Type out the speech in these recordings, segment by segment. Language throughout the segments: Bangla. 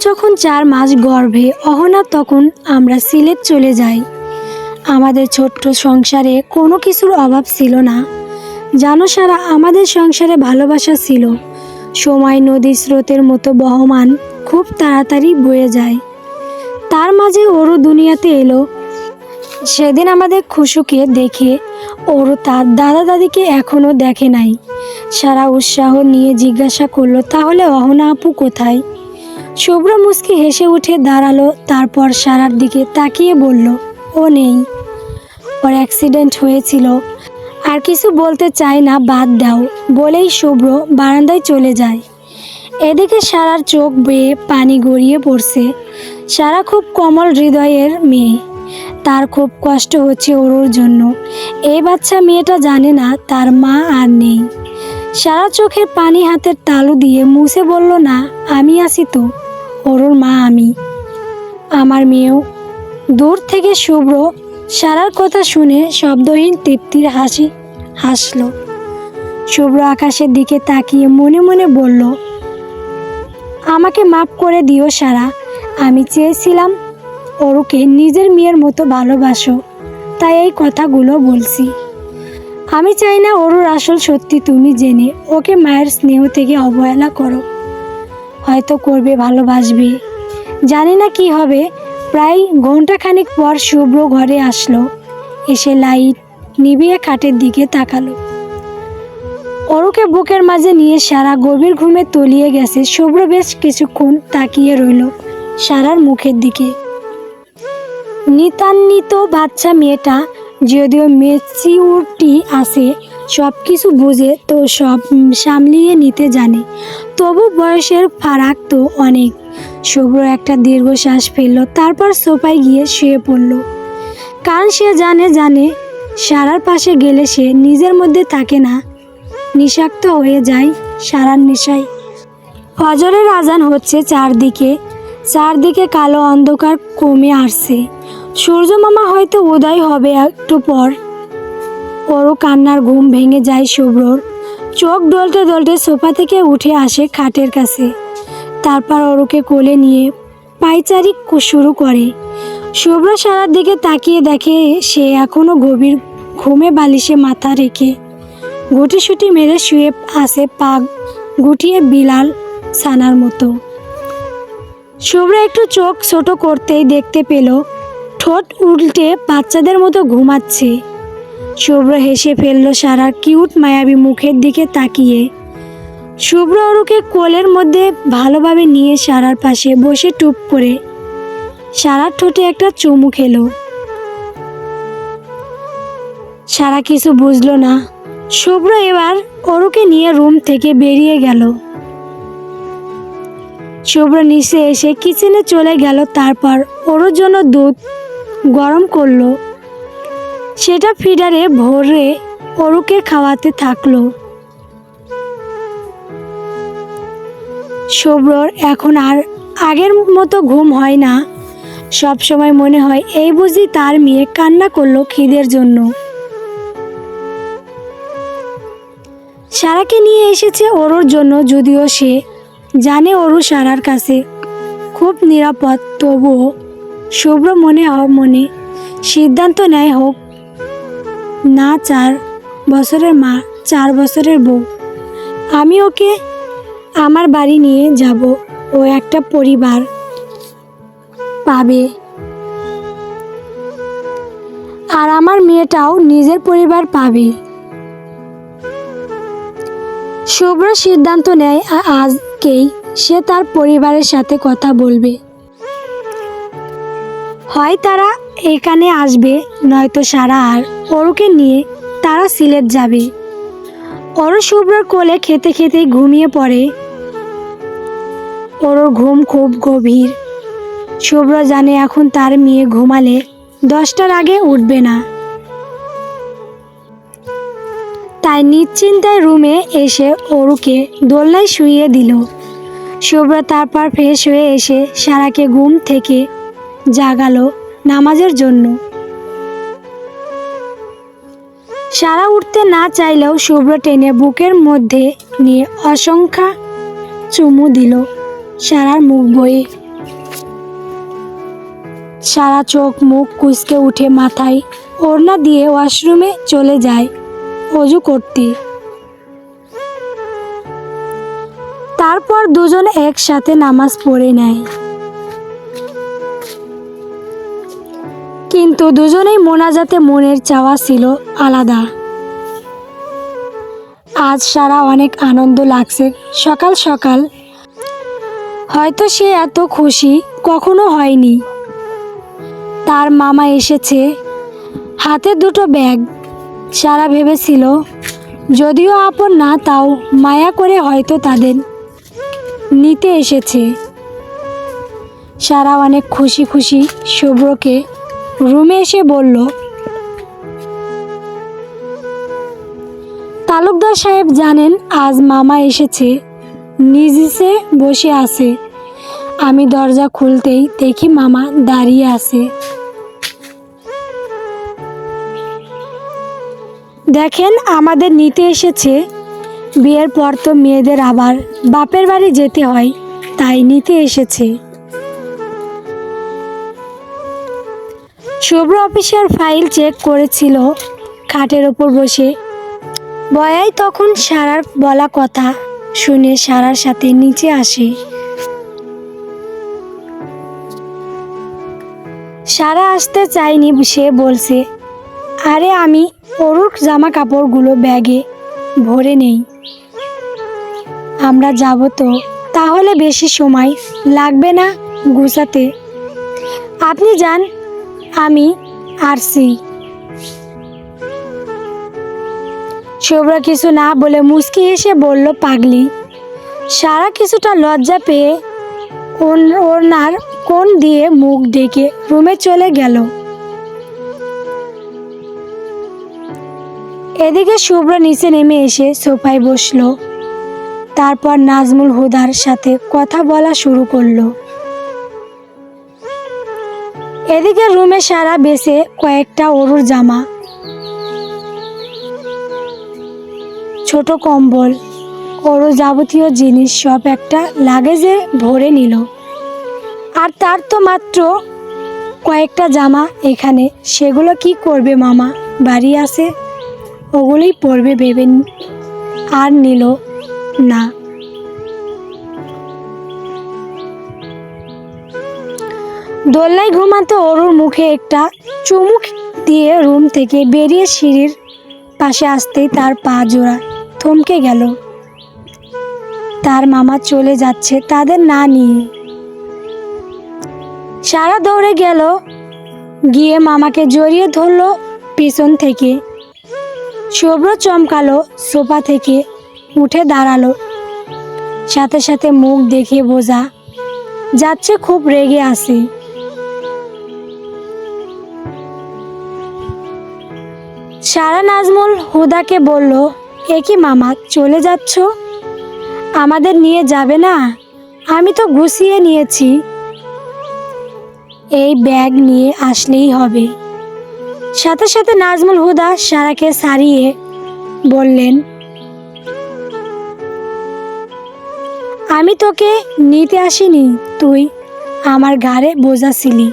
যখন চার মাস গর্ভে, অহনা তখন আমরা সিলেট চলে যাই। আমাদের ছোট্ট সংসারে কোনো কিছুর অভাব ছিল না। জানো সারা, আমাদের সংসারে ভালোবাসা ছিল। সময় নদী স্রোতের মতো বহমান খুব তাড়াতাড়ি বয়ে যায়। তার মাঝে ওরও দুনিয়াতে এলো। সেদিন আমাদের খুশুকে দেখে ওরও তার দাদা দাদিকে এখনও দেখে নাই। সারা উৎসাহ নিয়ে জিজ্ঞাসা করল, তাহলে অহনা আপু কোথায়? শুভ্র মুসকি হেসে উঠে দাঁড়াল, তারপর সারার দিকে তাকিয়ে বলল, ও নেই। ওর অ্যাক্সিডেন্ট হয়েছিল। আর কিছু বলতে চায় না, বাদ দাও। বলেই শুভ্র বারান্দায় চলে যায়। এদিকে সারার চোখ বেয়ে পানি গড়িয়ে পড়ছে। সারা খুব কমল হৃদয়ের মেয়ে। তার খুব কষ্ট হচ্ছে ওর জন্য। এই বাচ্চা মেয়েটা জানে না, তার মা আর নেই। সারা চোখের পানি হাতের তালু দিয়ে মুছে বলল, না, আমি আসি তো। ওর মা আমি। আমার মেয়েও। দূর থেকে শুভ্র সারার কথা শুনে শব্দহীন তৃপ্তির হাসি হাসলো। শুভ্র আকাশের দিকে তাকিয়ে মনে মনে বলল, আমাকে মাফ করে দিও সারা। আমি চেয়েছিলাম ওরুকে নিজের মেয়ের মতো ভালোবাসো, তাই এই কথাগুলো বলছি। আমি চাই না ওরুর আসল সত্যি তুমি জেনে ওকে মায়ের স্নেহ থেকে অবহেলা করো। হয়তো করবে, ভালোবাসবে। জানি না কি হবে। প্রায় ঘন্টাখানিক পর শুভ্র ঘরে আসলো। এসে লাইট নিভিয়ে খাটের দিকে তাকালো। অরুকে বুকের মাঝে নিয়ে সারা গভীর ঘুমে তলিয়ে গেছে। শুভ্র বেশ কিছুক্ষণ তাকিয়ে রইল সারার মুখের দিকে। নিতান্বিত বাচ্চা মেয়েটা, যদিও মেচিউরটি আছে সব কিছু বুঝে তো সব সামলিয়ে নিতে জানে। তবু বয়সের ফারাক তো অনেক। শুভ্র একটা দীর্ঘশ্বাস ফেলল, তারপর সোফায় গিয়ে শুয়ে পড়ল। কারণ সে জানে জানে সারার পাশে গেলে সে নিজের মধ্যে থাকে না। নিষাক্ত হয়ে যায় সারার নেশায়। ফজরের আজান হচ্ছে চারদিকে। চারদিকে কালো অন্ধকার কমে আসছে। সূর্য মামা হয়তো উদয় হবে একটু পর। ওরও কান্নার ঘুম ভেঙে যায় শুভ্রর। চোখ ডলতে ডলতে সোফা থেকে উঠে আসে খাটের কাছে। তারপর ওরুকে কোলে নিয়ে পাইচারি শুরু করে। শুভ্র সারার দিকে তাকিয়ে দেখে সে এখনও গভীর ঘুমে বালিশে মাথা রেখে গুটিসুটি মেরে শুয়ে আসে পাক গুটিয়ে বিলাল ছানার মতো। শুভ্র একটু চোখ ছোট করতেই দেখতে পেল, ঠোঁট উল্টে বাচ্চাদের মতো ঘুমাচ্ছে। শুভ্র হেসে ফেলল সারা কিউট মায়াবী মুখের দিকে তাকিয়ে। শুভ্র অরুকে কোলের মধ্যে ভালোভাবে নিয়ে সারার পাশে বসে টুপ করে সারার ঠোঁটে একটা চুমু খেলো। সারা কিছু বুঝলো না। শুভ্র এবার অরুকে নিয়ে রুম থেকে বেরিয়ে গেল। শুভ্র নিচে এসে কিচেনে চলে গেল, তারপর ওর জন্য দুধ গরম করল। সেটা ফিডারে ভরে অরুকে খাওয়াতে থাকল। শুভ্রর এখন আর আগের মতো ঘুম হয় না। সব সময় মনে হয়, এই বুঝি তার মেয়ে কান্না করল খিদের জন্য। সারাকে নিয়ে এসেছে ওরুর জন্য, যদিও সে জানে অরু সারার কাছে খুব নিরাপদ। তবুও শুভ্র মনে মনে সিদ্ধান্ত নেয় হোক না চার বছরের মা, চার বছরের বউ। আমি ওকে আমার বাড়ি নিয়ে যাব ও একটা পরিবার পাবে। আর আমার মেয়েটাও নিজের পরিবার পাবে। শুভ্র সিদ্ধান্ত নেয় আজকেই সে তার পরিবারের সাথে কথা বলবে। হয় তারা এখানে আসবে, নয়তো সারা আর অরুকে নিয়ে তারা সিলেট যাবে। অরু শুভ্রর কোলে খেতে খেতেই ঘুমিয়ে পড়ে। ওর ঘুম খুব গভীর। শুভ্র জানে এখন তার মেয়ে ঘুমালে দশটার আগে উঠবে না। তাই নিশ্চিন্তায় রুমে এসে অরুকে দোলনায় শুইয়ে দিল। শুভ্র তারপর ফ্রেশ হয়ে এসে সারাকে ঘুম থেকে জাগালো। নামাজের জন্য। সারা উঠতে না চাইলেও শুভ্র টেনে বুকের মধ্যে নিয়ে অসংখ্যা চুমু দিল সারার মুখ বয়ে। সারা চোখ মুখ কুচকে উঠে মাথায় ওড়না দিয়ে ওয়াশরুমে চলে যায় অজু করতে। তারপর দুজন একসাথে নামাজ পড়ে নেয়। কিন্তু দুজনেই মোনাজাতে মনের চাওয়া ছিল আলাদা। আজ সারা অনেক আনন্দ লাগছে সকাল সকাল। হয়তো সে এত খুশি কখনো হয়নি। তার মামা এসেছে, হাতে দুটো ব্যাগ। সারা ভেবেছিল, যদিও আপন না, তাও মায়া করে হয়তো তাদের নিতে এসেছে। সারা অনেক খুশি খুশি শুভ্রকে রুমে এসে বলল, তালুকদার সাহেব জানেন আজ মামা এসেছে। নিজে বসে আছে। আমি দরজা খুলতেই দেখি মামা দাঁড়িয়ে আছে। দেখেন আমাদের নিতে এসেছে। বিয়ের পর তো মেয়েদের আবার বাপের বাড়ি যেতে হয়, তাই নিতে এসেছে। শুভ্র অফিসের ফাইল চেক করেছিল খাটের ওপর বসে। বয়াই তখন সারার বলা কথা শুনে সারার সাথে নিচে আসে। সারা আসতে চায়নি, সে বলছে, আরে আমি অরুর জামা কাপড়গুলো ব্যাগে ভরে নেই। আমরা যাব তো, তাহলে বেশি সময় লাগবে না গুছাতে। আপনি যান আমি, আরসি। শুভ্রা কিছু না বলে মুচকি এসে বলল, পাগলি, সারা কিছুটা লজ্জা পেয়ে ওনার কোন দিয়ে মুখ ডেকে রুমে চলে গেল। এদিকে শুভ্র নিচে নেমে এসে সোফায় বসল। তারপর নাজমুল হুদার সাথে কথা বলা শুরু করল। এদিকে রুমে সারা বেসে কয়েকটা অরুর জামা, ছোট কম্বল ওর যাবতীয় জিনিস, সব একটা লাগেজে ভরে নিল। আর তার তো মাত্র কয়েকটা জামা এখানে। সেগুলো কি করবে মামা? বাড়ি আসে ওগুলোই পরবে ভেবে আর নিল না। দোলনায় ঘুমাতে অরুর মুখে একটা চুমুক দিয়ে রুম থেকে বেরিয়ে সিঁড়ির পাশে আসতেই তার পা জোড়া থমকে গেল। তার মামা চলে যাচ্ছে তাদের না নিয়ে। সারা দৌড়ে গেল, গিয়ে মামাকে জড়িয়ে ধরলো পিছন থেকে। শুভ্র চমকালো সোফা থেকে উঠে দাঁড়াল। সাথে সাথে মুখ দেখে বোঝা যাচ্ছে খুব রেগে আছে। সারা নাজমুল হুদাকে বলল, এ কি মামা, চলে যাচ্ছ? আমাদের নিয়ে যাবে না? আমি তো গুছিয়ে নিয়েছি। এই ব্যাগ নিয়ে আসলেই হবে। সাথে সাথে নাজমুল হুদা সারাকে সারিয়ে বললেন, আমি তোকে নিতে আসিনি, তুই আমার ঘাড়ে বোঝা ছিলি।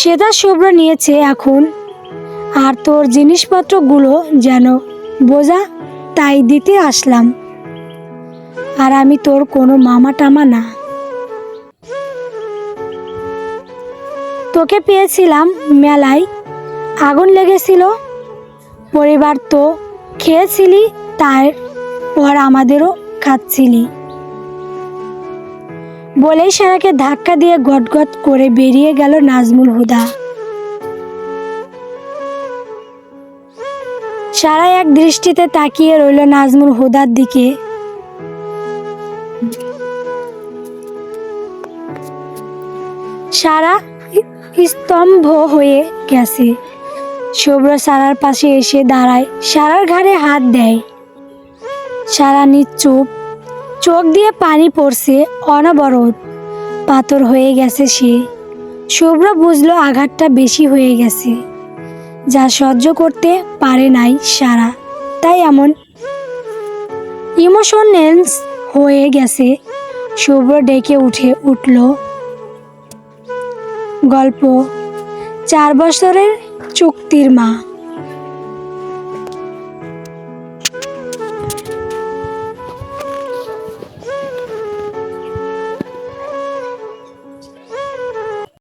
সেটা শুভ্র নিয়েছে এখন। আর তোর জিনিসপত্রগুলো যেন বোঝা, তাই দিতে আসলাম। আর আমি তোর কোনো মামা টামা না। তোকে পেয়েছিলাম মেলায়। আগুন লেগেছিল। পরিবার তো খেয়েছিলি তার পর আমাদেরও খাচ্ছিলি। বলেই সারাকে ধাক্কা দিয়ে গটগট করে বেরিয়ে গেল নাজমুল হুদা। সারা এক দৃষ্টিতে তাকিয়ে রইল নাজমুল হুদার দিকে। সারা স্তম্ভ হয়ে গেছে। শুভ্র সারার পাশে এসে দাঁড়ায়। সারার ঘাড়ে হাত দেয়। সারা নিশ্চুপ চোখ দিয়ে পানি পড়ছে অনবরত। পাথর হয়ে গেছে সে। শুভ্র বুঝলো আঘাতটা বেশি হয়ে গেছে। যা সহ্য করতে পারে নাই সারা। তাই এমন ইমোশনেলস হয়ে গেছে। শুভ্র ডেকে উঠে উঠল। গল্প, চার বছরের চুক্তির মা।